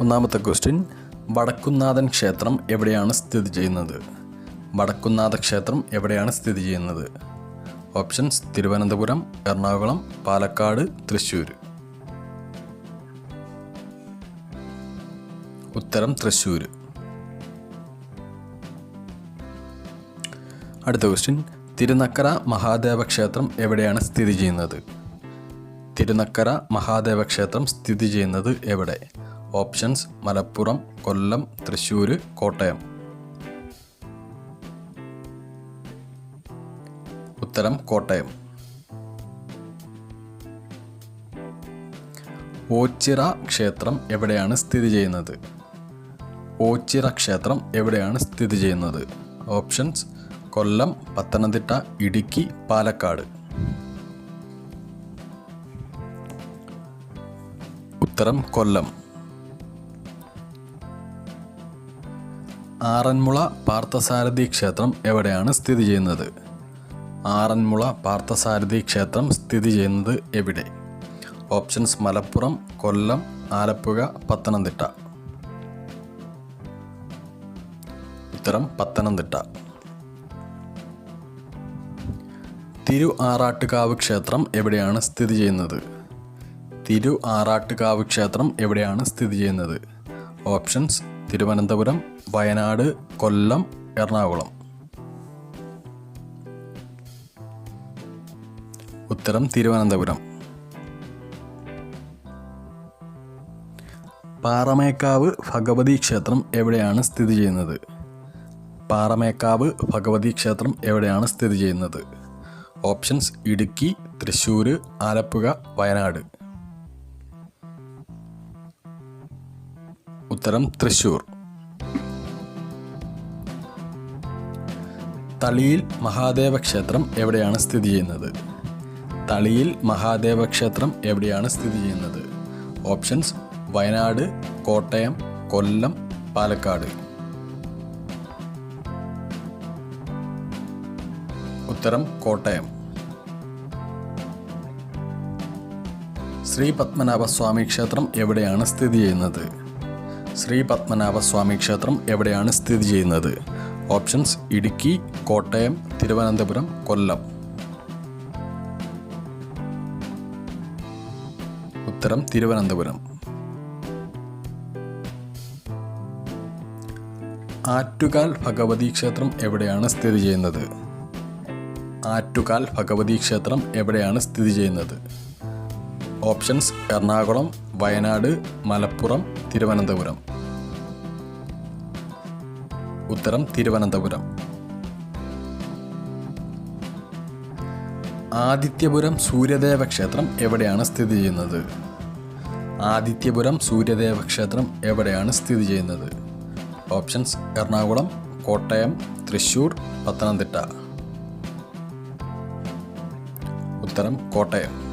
ഒന്നാമത്തെ ക്വസ്റ്റ്യൻ വടക്കുന്നാഥൻ ക്ഷേത്രം എവിടെയാണ് സ്ഥിതി ചെയ്യുന്നത്? വടക്കുന്നാഥ ക്ഷേത്രം എവിടെയാണ് സ്ഥിതി ചെയ്യുന്നത്? ഓപ്ഷൻസ് തിരുവനന്തപുരം എറണാകുളം പാലക്കാട് തൃശ്ശൂർ. ഉത്തരം തൃശ്ശൂർ. അടുത്ത ക്വസ്റ്റ്യൻ തിരുനക്കര മഹാദേവ ക്ഷേത്രം എവിടെയാണ് സ്ഥിതി ചെയ്യുന്നത്? തിരുനക്കര മഹാദേവ ക്ഷേത്രം സ്ഥിതി ചെയ്യുന്നത് എവിടെ? ഓപ്ഷൻസ് മലപ്പുറം കൊല്ലം തൃശ്ശൂർ കോട്ടയം. ഉത്തരം കോട്ടയം. ഓച്ചിറ ക്ഷേത്രം എവിടെയാണ് സ്ഥിതി ചെയ്യുന്നത്? ഓച്ചിറ ക്ഷേത്രം എവിടെയാണ് സ്ഥിതി ചെയ്യുന്നത്? ഓപ്ഷൻസ് കൊല്ലം പത്തനംതിട്ട ഇടുക്കി പാലക്കാട്. ഉത്തരം കൊല്ലം. ആറന്മുള പാർത്ഥസാരഥി ക്ഷേത്രം എവിടെയാണ് സ്ഥിതി ചെയ്യുന്നത്? ആറന്മുള പാർത്ഥസാരഥി ക്ഷേത്രം സ്ഥിതി ചെയ്യുന്നത് എവിടെ? ഓപ്ഷൻസ് മലപ്പുറം കൊല്ലം ആലപ്പുഴ പത്തനംതിട്ട. ഉത്തരം പത്തനംതിട്ട. തിരു ആറാട്ടുകാവ് ക്ഷേത്രം എവിടെയാണ് സ്ഥിതി ചെയ്യുന്നത്? തിരു ആറാട്ടുകാവ് ക്ഷേത്രം എവിടെയാണ് സ്ഥിതി ചെയ്യുന്നത്? ഓപ്ഷൻസ് തിരുവനന്തപുരം വയനാട് കൊല്ലം എറണാകുളം. ഉത്തരം തിരുവനന്തപുരം. പാറമേക്കാവ് ഭഗവതി ക്ഷേത്രം എവിടെയാണ് സ്ഥിതി ചെയ്യുന്നത്? പാറമേക്കാവ് ഭഗവതി ക്ഷേത്രം എവിടെയാണ് സ്ഥിതി ചെയ്യുന്നത്? ഓപ്ഷൻസ് ഇടുക്കി തൃശ്ശൂർ ആലപ്പുഴ വയനാട്. ഉത്തരം തൃശ്ശൂർ. തളിയിൽ മഹാദേവ ക്ഷേത്രം എവിടെയാണ് സ്ഥിതി ചെയ്യുന്നത്? തളിയിൽ മഹാദേവ ക്ഷേത്രം എവിടെയാണ് സ്ഥിതി ചെയ്യുന്നത്? ഓപ്ഷൻസ് വയനാട് കോട്ടയം കൊല്ലം പാലക്കാട്. ഉത്തരം കോട്ടയം. ശ്രീ പത്മനാഭസ്വാമി ക്ഷേത്രം എവിടെയാണ് സ്ഥിതി ചെയ്യുന്നത്? ശ്രീ പത്മനാഭസ്വാമി ക്ഷേത്രം എവിടെയാണ് സ്ഥിതി ചെയ്യുന്നത്? ഓപ്ഷൻസ് ഇടുക്കി കോട്ടയം തിരുവനന്തപുരം കൊല്ലം. ഉത്തരം തിരുവനന്തപുരം. ആറ്റുകാൽ ഭഗവതി ക്ഷേത്രം എവിടെയാണ് സ്ഥിതി ചെയ്യുന്നത്? ആറ്റുകാൽ ഭഗവതി ക്ഷേത്രം എവിടെയാണ് സ്ഥിതി ചെയ്യുന്നത്? ഓപ്ഷൻസ് എറണാകുളം വയനാട് മലപ്പുറം തിരുവനന്തപുരം. ഉത്തരം തിരുവനന്തപുരം. ആദിത്യപുരം സൂര്യദേവ ക്ഷേത്രം എവിടെയാണ് സ്ഥിതി ചെയ്യുന്നത്? ആദിത്യപുരം സൂര്യദേവ ക്ഷേത്രം എവിടെയാണ് സ്ഥിതി ചെയ്യുന്നത്? ഓപ്ഷൻസ് എറണാകുളം കോട്ടയം തൃശ്ശൂർ പത്തനംതിട്ട. ഉത്തരം കോട്ടയം.